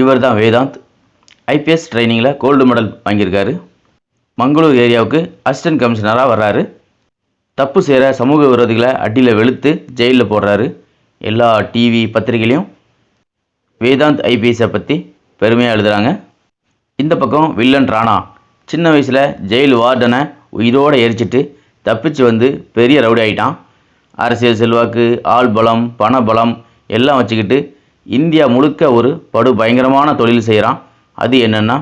இவர் தான் வேதாந்த் ஐபிஎஸ் ட்ரைனிங்கில் கோல்டு மெடல் வாங்கியிருக்காரு. மங்களூர் ஏரியாவுக்கு அசிஸ்டன்ட் கமிஷனராக வர்றாரு. தப்பு செய்கிற சமூக விரோதிகளை அடியில் வெளுத்து ஜெயிலில் போடுறாரு. எல்லா டிவி பத்திரிகையிலையும் வேதாந்த் ஐபிஎஸை பற்றி பெருமையாக எழுதுகிறாங்க இந்த பக்கம் வில்லன் ராணா சின்ன வயசில் ஜெயில் வார்டனை உயிரோடு எரிச்சிட்டு தப்பிச்சு வந்து பெரிய ரவுடி ஆகிட்டான் அரசியல் செல்வாக்கு ஆள் பலம் பண பலம் எல்லாம் வச்சுக்கிட்டு இந்தியா முழுக்க ஒரு படு பயங்கரமான தொழில் செய்கிறான் அது என்னென்னா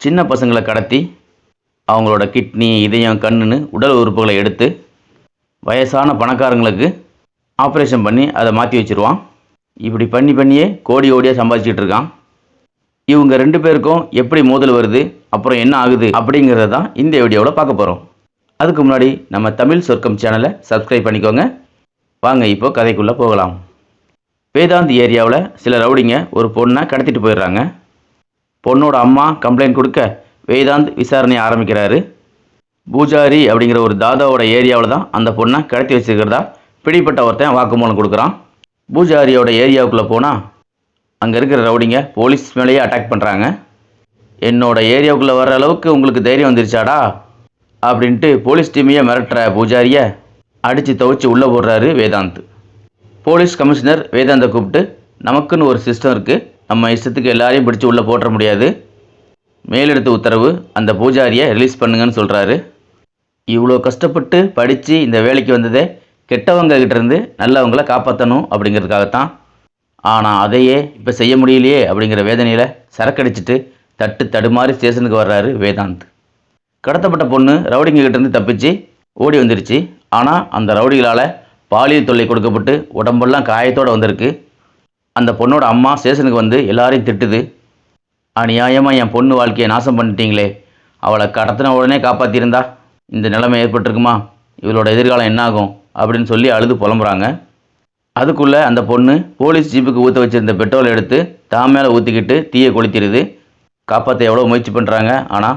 சின்ன பசங்களை கடத்தி அவங்களோட கிட்னி இதயம் கண்ணுன்னு உடல் உறுப்புகளை எடுத்து வயசான பணக்காரங்களுக்கு ஆப்ரேஷன் பண்ணி அதை மாற்றி வச்சிருவான். இப்படி பண்ணி பண்ணியே கோடி கோடியாக சம்பாதிச்சிட்டு இருக்கான். இவங்க ரெண்டு பேருக்கும் எப்படி மோதல் வருது அப்புறம் என்ன ஆகுது அப்படிங்கிறத தான் இந்த வீடியோவில் பார்க்க போகிறோம் அதுக்கு முன்னாடி நம்ம தமிழ் சொர்க்கம் சேனலை சப்ஸ்கிரைப் பண்ணிக்கோங்க. வாங்க இப்போ கதைக்குள்ளே போகலாம். வேதாந்த் ஏரியாவில் சில ரவுடிங்க ஒரு பொண்ணை கடத்திட்டு போயிடுறாங்க. பொண்ணோட அம்மா கம்ப்ளைண்ட் கொடுக்க வேதாந்த் விசாரணை ஆரம்பிக்கிறாரு. பூஜாரி அப்படிங்கிற ஒரு தாதாவோட ஏரியாவில் தான் அந்த பொண்ணை கடத்தி வச்சுருக்கிறதா பிடிப்பட்ட ஒருத்தன் வாக்குமூலம் கொடுக்குறான். பூஜாரியோட ஏரியாவுக்குள்ளே போனால் அங்கே இருக்கிற ரவுடிங்க போலீஸ் மேலேயே அட்டாக் பண்ணுறாங்க என்னோட ஏரியாவுக்குள்ளே வர்ற அளவுக்கு உங்களுக்கு தைரியம் வந்துருச்சாடா? அப்படின்ட்டு போலீஸ் டீமையே மிரட்டுற பூஜாரியை அடித்து துவச்சி உள்ளே போடுறாரு வேதாந்த். போலீஸ் கமிஷனர் வேதாந்தை கூப்பிட்டு நமக்குன்னு ஒரு சிஸ்டம் இருக்குது நம்ம இஷ்டத்துக்கு எல்லாரையும் பிடிச்சி உள்ளே போட்டுற முடியாது. மேலெடுத்த உத்தரவு அந்த பூஜாரியை ரிலீஸ் பண்ணுங்கன்னு சொல்கிறாரு இவ்வளோ கஷ்டப்பட்டு படித்து இந்த வேலைக்கு வந்ததே கெட்டவங்க நல்லவங்களை காப்பாற்றணும் அப்படிங்கிறதுக்காகத்தான். ஆனால் அதையே இப்போ செய்ய முடியலையே அப்படிங்கிற வேதனையில் சரக்கடிச்சிட்டு தட்டு தடுமாறி ஸ்டேஷனுக்கு வர்றாரு வேதாந்த். கடத்தப்பட்ட பொண்ணு ரவுடிங்க தப்பிச்சு ஓடி வந்துருச்சு. ஆனால் அந்த ரவுடிகளால் பாலியல் தொல்லை கொடுக்கப்பட்டு உடம்பெல்லாம் காயத்தோடு வந்திருக்கு. அந்த பொண்ணோட அம்மா ஸ்டேஷனுக்கு வந்து எல்லாரையும் திட்டுது. அநியாயமாக என் பொண்ணு வாழ்க்கையை நாசம் பண்ணிட்டீங்களே. அவளை கடத்தின உடனே காப்பாற்றியிருந்தா இந்த நிலைமை ஏற்பட்டிருக்குமா? இவளோட எதிர்காலம் என்னாகும்? அப்படின்னு சொல்லி அழுது புலம்புறாங்க. அதுக்குள்ளே அந்த பொண்ணு போலீஸ் ஜீப்புக்கு ஊற்ற வச்சுருந்த பெட்ரோல் எடுத்து தான் மேலே ஊற்றிக்கிட்டு தீயை கொளுத்திடுது. காப்பாற்ற எவ்வளோ முயற்சி பண்ணுறாங்க ஆனால்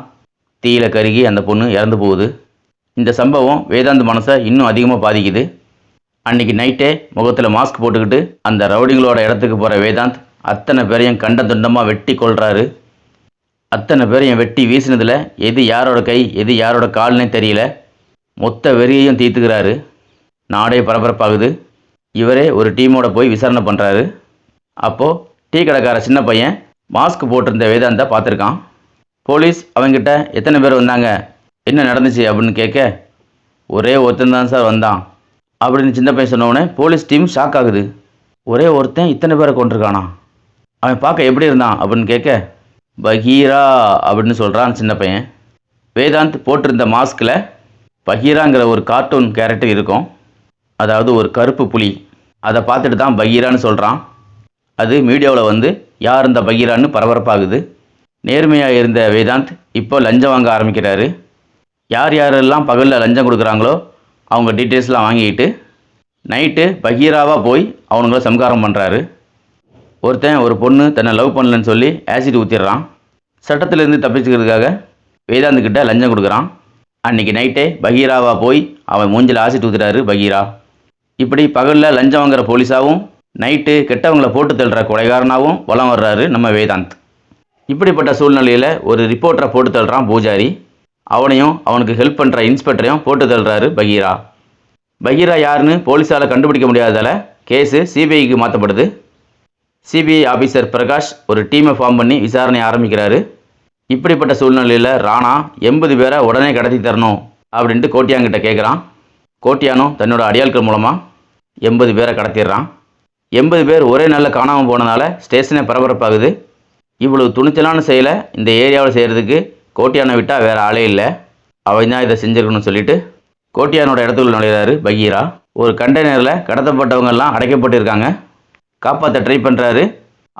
தீயில கருகி அந்த பொண்ணு இறந்து போகுது. இந்த சம்பவம் வேதாந்த் மனசை இன்னும் அதிகமாக பாதிக்குது. அன்னைக்கு நைட்டே முகத்தில் மாஸ்க் போட்டுக்கிட்டு அந்த ரவுடிங்களோட இடத்துக்கு போகிற வேதாந்த் அத்தனை பேரையும் கண்ட துண்டமாக வெட்டி கொள்கிறாரு அத்தனை பேரையும் வெட்டி வீசினதில் எது யாரோட கை எது யாரோட கால்னே தெரியல. மொத்த வெறியையும் தீர்த்துக்கிறாரு. நாடே பரபரப்பாகுது. இவரே ஒரு டீமோட போய் விசாரணை பண்ணுறாரு அப்போது டீ கடைக்கார சின்ன பையன் மாஸ்க் போட்டிருந்த வேதாந்தா பார்த்துருக்கான். போலீஸ் அவங்கிட்ட எத்தனை பேர் வந்தாங்க என்ன நடந்துச்சு அப்படின்னு கேட்க ஒரே ஒருத்தன் தான் சார் வந்தான். அப்படின்னு சின்ன பையன் சொன்ன போலீஸ் டீம் ஷாக் ஆகுது. ஒரே ஒருத்தன் இத்தனை பேரை கொண்டிருக்கானா அவன் பார்க்க எப்படி இருந்தான்? அப்படின்னு கேட்க பகீரா அப்படின்னு சொல்கிறான் சின்ன பையன். வேதாந்த் போட்டிருந்த மாஸ்கில் பகீராங்கிற ஒரு கார்ட்டூன் கேரக்டர் இருக்கும். அதாவது ஒரு கருப்பு புலி. அதை பார்த்துட்டு தான் பகீரான்னு சொல்கிறான் அது மீடியாவில் வந்து யார் இந்த பகீரான்னு பரபரப்பாகுது. நேர்மையாக இருந்த வேதாந்த் இப்போ லஞ்சம் வாங்க ஆரம்பிக்கிறாரு. யார் யாரெல்லாம் பகலில் லஞ்சம் கொடுக்குறாங்களோ அவங்க டீட்டெயில்ஸ்லாம் வாங்கிக்கிட்டு நைட்டு பகீராவாக போய் அவனுங்கள சம்காரம் பண்ணுறாரு ஒருத்தன் ஒரு பொண்ணு தன்னை லவ் பண்ணலன்னு சொல்லி ஆசிட் ஊற்றிடுறான் சட்டத்திலேருந்து தப்பிச்சுக்கிறதுக்காக வேதாந்துக்கிட்ட லஞ்சம் கொடுக்குறான். அன்னைக்கு நைட்டே பகீராவாக போய் அவன் மூஞ்சில் ஆசிட் ஊத்துறாரு பகீரா. இப்படி பகலில் லஞ்சம் வாங்குற போலீஸாகவும் நைட்டு கெட்டவங்கள போட்டு தள்ளுற கொலைகாரனாகவும் வலம் வர்றாரு நம்ம வேதாந்த். இப்படிப்பட்ட சூழ்நிலையில் ஒரு ரிப்போர்ட்டரை போட்டு தள்ளுறான் பூஜாரி. அவனையும் அவனுக்கு ஹெல்ப் பண்ணுற இன்ஸ்பெக்டரையும் போட்டு தள்ளுறாரு பகீரா. பகீரா யாருன்னு போலீஸால் கண்டுபிடிக்க முடியாததால் கேஸு சிபிஐக்கு மாற்றப்படுது சிபிஐ ஆஃபீஸர் பிரகாஷ் ஒரு டீமை ஃபார்ம் பண்ணி விசாரணை ஆரம்பிக்கிறாரு. இப்படிப்பட்ட சூழ்நிலையில் ராணா எண்பது பேரை உடனே கடத்தி தரணும் அப்படின்ட்டு கோட்டியாங்கிட்ட கேட்குறான் கோட்டியானும் தன்னோட அடியாள்கள் மூலமாக எண்பது பேரை கடத்திடுறான். எண்பது பேர் ஒரே நாளில் காணாமல் போனதால் ஸ்டேஷனே பரபரப்பாகுது. இவ்வளவு துணிச்சலான செயலை இந்த ஏரியாவில் செய்கிறதுக்கு கோட்டியானை விட்டால் வேறு ஆளே இல்லை. அவன் தான் இதை செஞ்சிருக்கணும்னு சொல்லிட்டு கோட்டியானோட இடத்துக்குள்ள நுழையிறாரு பகீரா. ஒரு கண்டெய்னரில் கடத்தப்பட்டவங்கெல்லாம் அடைக்கப்பட்டிருக்காங்க. காப்பாற்ற ட்ரை பண்ணுறாரு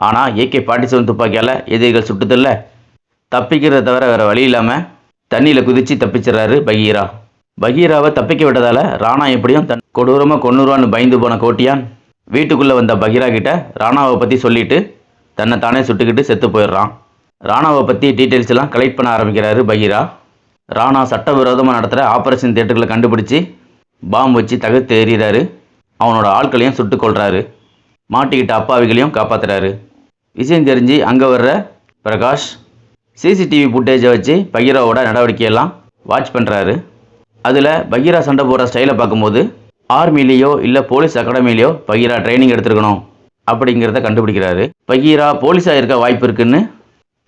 ஆனால் ஏகே ஃபார்ட்டி செவன் துப்பாக்கியால் எதிரிகள் சுட்டுதில்ல. தப்பிக்கிறத தவிர வேறு வழி இல்லாமல் தண்ணியில் குதித்து தப்பிச்சிடுறாரு பகீரா. பகீராவை தப்பிக்க விட்டதால் ராணா எப்படியும் தன் கொடூரமாக கொன்னுருவான்னு பயந்து போன கோட்டியான் வீட்டுக்குள்ளே வந்த பகீரா கிட்ட ராணாவை பற்றி சொல்லிவிட்டு தன்னை தானே சுட்டுக்கிட்டு செத்து போயிடுறான். ராணாவை பற்றி டீட்டெயில்ஸ் எல்லாம் கலெக்ட் பண்ண ஆரம்பிக்கிறாரு பகீரா. ராணா சட்டவிரோதமாக நடத்துகிற ஆப்ரேஷன் தியேட்டர்களை கண்டுபிடிச்சி பாம்பு வச்சு தகர்த்து எறிகிறாரு. அவனோட ஆட்களையும் சுட்டு கொள்கிறாரு மாட்டிக்கிட்ட அப்பாவிகளையும் காப்பாத்துறாரு. விஷயம் தெரிஞ்சு அங்கே வர்ற பிரகாஷ் சிசிடிவி ஃபுட்டேஜை வச்சு பகீராவோட நடவடிக்கையெல்லாம் வாட்ச் பண்ணுறாரு அதில் பகீரா சண்டை போடுற ஸ்டைலை பார்க்கும்போது ஆர்மிலேயோ இல்லை போலீஸ் அகாடமிலேயோ பகீரா ட்ரைனிங் எடுத்துருக்கணும் அப்படிங்கிறத கண்டுபிடிக்கிறாரு. பகீரா போலீஸாக இருக்க வாய்ப்பு இருக்குன்னு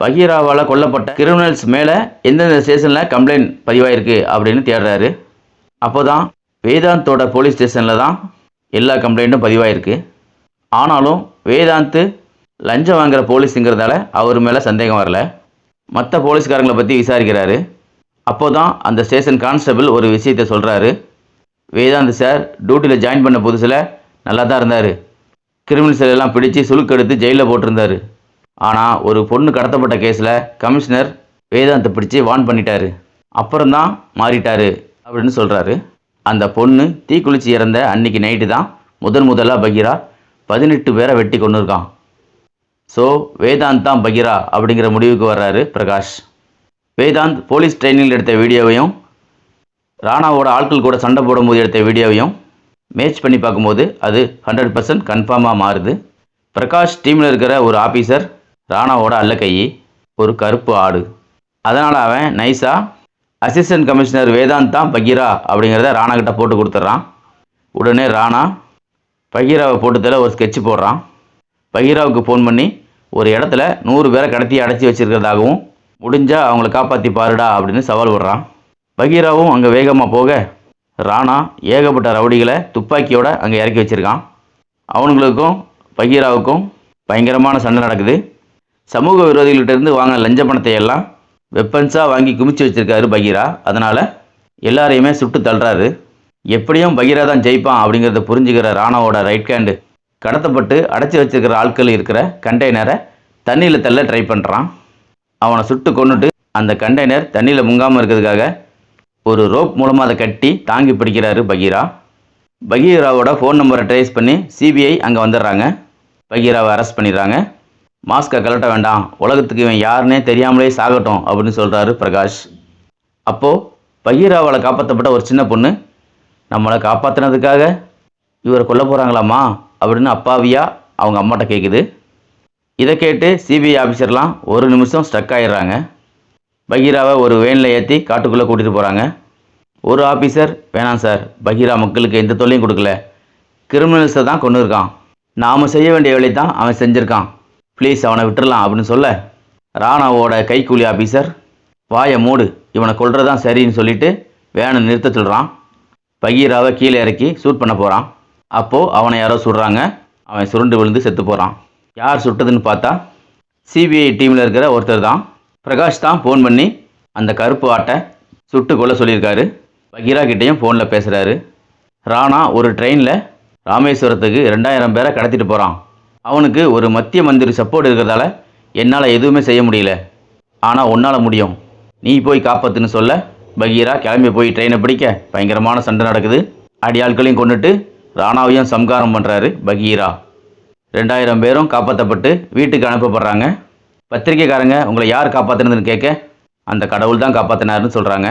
பகீராவால் கொல்லப்பட்ட கிரிமினல்ஸ் மேலே எந்தெந்த ஸ்டேஷனில் கம்ப்ளைண்ட் பதிவாயிருக்கு அப்படின்னு தேடுறாரு. அப்போ தான் வேதாந்தோட போலீஸ் ஸ்டேஷனில் தான் எல்லா கம்ப்ளைண்ட்டும் பதிவாயிருக்கு. ஆனாலும் வேதாந்த் லஞ்சம் வாங்குற போலீஸுங்கிறதால அவர் மேலே சந்தேகம் வரல. மற்ற போலீஸ்காரங்களை பற்றி விசாரிக்கிறாரு. அப்போ தான் அந்த ஸ்டேஷன் கான்ஸ்டபிள் ஒரு விஷயத்தை சொல்கிறாரு வேதாந்த் சார் டியூட்டியில் ஜாயின் பண்ண புதுசில் நல்லா தான் இருந்தார். கிரிமினல்ஸ் எல்லாம் பிடிச்சி சுழுக்கெடுத்து ஜெயிலில் போட்டிருந்தாரு. ஆனால் ஒரு பொண்ணு கடத்தப்பட்ட கேஸில் கமிஷனர் வேதாந்தை பிடிச்சி வார்ன் பண்ணிட்டாரு. அப்புறம்தான் மாறிட்டாரு அப்படின்னு சொல்கிறாரு அந்த பொண்ணு தீக்குளிச்சு இறந்த அன்னைக்கு நைட்டு தான் முதன் முதலாக பகீரா பதினெட்டு பேரை வெட்டி கொண்டு இருக்கான். ஸோ வேதாந்த் தான் பகீரா அப்படிங்கிற முடிவுக்கு வர்றாரு பிரகாஷ். வேதாந்த் போலீஸ் ட்ரைனிங்கில் எடுத்த வீடியோவையும் ராணாவோட ஆட்கள் கூட சண்டை போடும்போது எடுத்த வீடியோவையும் மேட்ச் பண்ணி பார்க்கும்போது அது ஹண்ட்ரட் பர்சன்ட் கன்ஃபார்மாக மாறுது. பிரகாஷ் டீமில் இருக்கிற ஒரு ஆஃபீஸர் ராணாவோட அல்லக்கை ஒரு கருப்பு ஆடு. அதனால் அவன் நைஸாக அசிஸ்டன்ட் கமிஷனர் வேதாந்தா பகீரா அப்படிங்கிறத ராணா கிட்ட போட்டு கொடுத்துட்றான். உடனே ராணா பகீராவை போட்டு ஒரு ஸ்கெட்ச் போடுறான். பகீராவுக்கு ஃபோன் பண்ணி ஒரு இடத்துல நூறு பேரை கடத்தி அடைச்சி வச்சிருக்கிறதாகவும் முடிஞ்சால் அவங்கள காப்பாற்றி பாருடா அப்படின்னு சவால் விடுறான். பகீராவும் அங்கே வேகமாக போக ராணா ஏகப்பட்ட ரவுடிகளை துப்பாக்கியோட அங்கே இறக்கி வச்சிருக்கான். அவனுங்களுக்கும் பகீராவுக்கும் பயங்கரமான சண்டை நடக்குது. சமூக விரோதிகள்கிட்டருந்து வாங்கின லஞ்ச பணத்தை எல்லாம் வெப்பன்ஸாக வாங்கி குமிச்சு வச்சுருக்காரு பகீரா. அதனால் எல்லாரையுமே சுட்டு தள்ளுறாரு. எப்படியும் பகீரா தான் ஜெயிப்பான் அப்படிங்கிறத புரிஞ்சுக்கிற ராணாவோட ரைட் ஹேண்டு கடத்தப்பட்டு அடைச்சி வச்சிருக்கிற ஆட்கள் இருக்கிற கண்டெய்னரை தண்ணியில் தள்ள ட்ரை பண்ணுறான் அவனை சுட்டு கொண்டுட்டு அந்த கண்டெய்னர் தண்ணியில் முங்காமல் இருக்கிறதுக்காக ஒரு ரோப் மூலமாக அதை கட்டி தாங்கி பிடிக்கிறாரு பகீரா. பகீராவோட ஃபோன் நம்பரை ட்ரேஸ் பண்ணி சிபிஐ அங்கே வந்துடுறாங்க. பகீராவை அரெஸ்ட் பண்ணிடுறாங்க. மாஸ்கை கலட்ட வேண்டாம். உலகத்துக்கு இவன் யாருன்னே தெரியாமலே சாகட்டும் அப்படின்னு சொல்கிறாரு பிரகாஷ். அப்போது பகீராவால் காப்பாற்றப்பட்ட ஒரு சின்ன பொண்ணு நம்மளை காப்பாற்றினதுக்காக இவரை கொல்ல போகிறாங்களாம்மா அப்படின்னு அப்பாவியா அவங்க அம்மாட்ட கேட்குது இதை கேட்டு சிபிஐ ஆஃபீஸர்லாம் ஒரு நிமிஷம் ஸ்ட்ரக் ஆயிடுறாங்க. பகீராவை ஒரு வேனில் ஏற்றி காட்டுக்குள்ளே கூட்டிகிட்டு போகிறாங்க ஒரு ஆஃபீஸர் வேணாம் சார் பகீரா மக்களுக்கு எந்த தொல்லையும் கொடுக்கல. கிரிமினல்ஸை தான் கொண்டு இருக்கான் நாம் செய்ய வேண்டிய வேலை தான் அவன் செஞ்சுருக்கான். ப்ளீஸ் அவனை விட்டுறலாம் அப்படின்னு சொல்ல ராணாவோட கைக்கூலி ஆஃபீஸர் வாயை மூடு இவனை கொள்றதான் சரின்னு சொல்லிட்டு வேனை நிறுத்த சொல்கிறான் பகீராவை கீழே இறக்கி ஷூட் பண்ண போகிறான் அப்போது அவனை யாரோ சுடுறாங்க. அவன் சுருண்டு விழுந்து செத்து போகிறான் யார் சுட்டதுன்னு பார்த்தா சிபிஐ டீமில் இருக்கிற ஒருத்தர் தான். பிரகாஷ் தான் ஃபோன் பண்ணி அந்த கருப்பு ஆட்டை சுட்டு கொள்ள சொல்லியிருக்காரு. பகீரா கிட்டேயும் ஃபோனில் பேசுகிறாரு ராணா ஒரு ட்ரெயினில் ராமேஸ்வரத்துக்கு ரெண்டாயிரம் பேரை கடத்திட்டு போகிறான் அவனுக்கு ஒரு மத்திய மந்திரி சப்போர்ட் இருக்கிறதால என்னால் எதுவுமே செய்ய முடியல. ஆனால் உன்னால் முடியும். நீ போய் காப்பாத்துன்னு சொல்ல பகீரா கிளம்பி போய் ட்ரெயினை பிடிக்க. பயங்கரமான சண்டை நடக்குது. அடியாட்களையும் கொண்டுட்டு ராணாவையும் சம்காரம் பண்ணுறாரு பகீரா. ரெண்டாயிரம் பேரும் காப்பாற்றப்பட்டு வீட்டுக்கு அனுப்பப்படுறாங்க. பத்திரிக்கைக்காரங்க உங்களை யார் காப்பாற்றினதுன்னு கேட்க அந்த கடவுள் தான் காப்பாற்றினாருன்னு சொல்கிறாங்க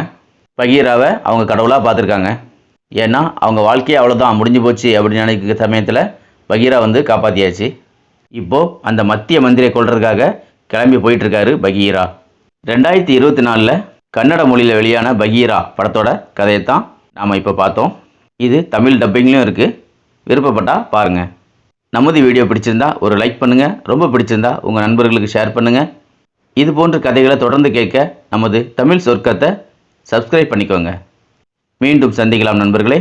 பகீராவை அவங்க கடவுளாக பார்த்துருக்காங்க. ஏன்னா அவங்க வாழ்க்கையே அவ்வளோதான் முடிஞ்சு போச்சு அப்படின்னு நினைக்கிற சமயத்தில் பகீரா வந்து காப்பாற்றியாச்சு இப்போது அந்த மத்திய மந்திரியை கொள்றதுக்காக கிளம்பி போயிட்டுருக்காரு பகீரா. ரெண்டாயிரத்தி இருபத்தி நாலில் கன்னட மொழியில் வெளியான பகீரா படத்தோட கதையை தான் நாம் இப்போ பார்த்தோம். இது தமிழ் டப்பிங்லேயும் இருக்குது விருப்பப்பட்டால் பாருங்கள் நமது வீடியோ பிடிச்சிருந்தா ஒரு லைக் பண்ணுங்கள் ரொம்ப பிடிச்சிருந்தா உங்கள் நண்பர்களுக்கு ஷேர் பண்ணுங்கள் இது போன்ற கதைகளை தொடர்ந்து கேட்க நமது தமிழ் சொர்க்கத்தை சப்ஸ்கிரைப் பண்ணிக்கோங்க. மீண்டும் சந்திக்கலாம் நண்பர்களே.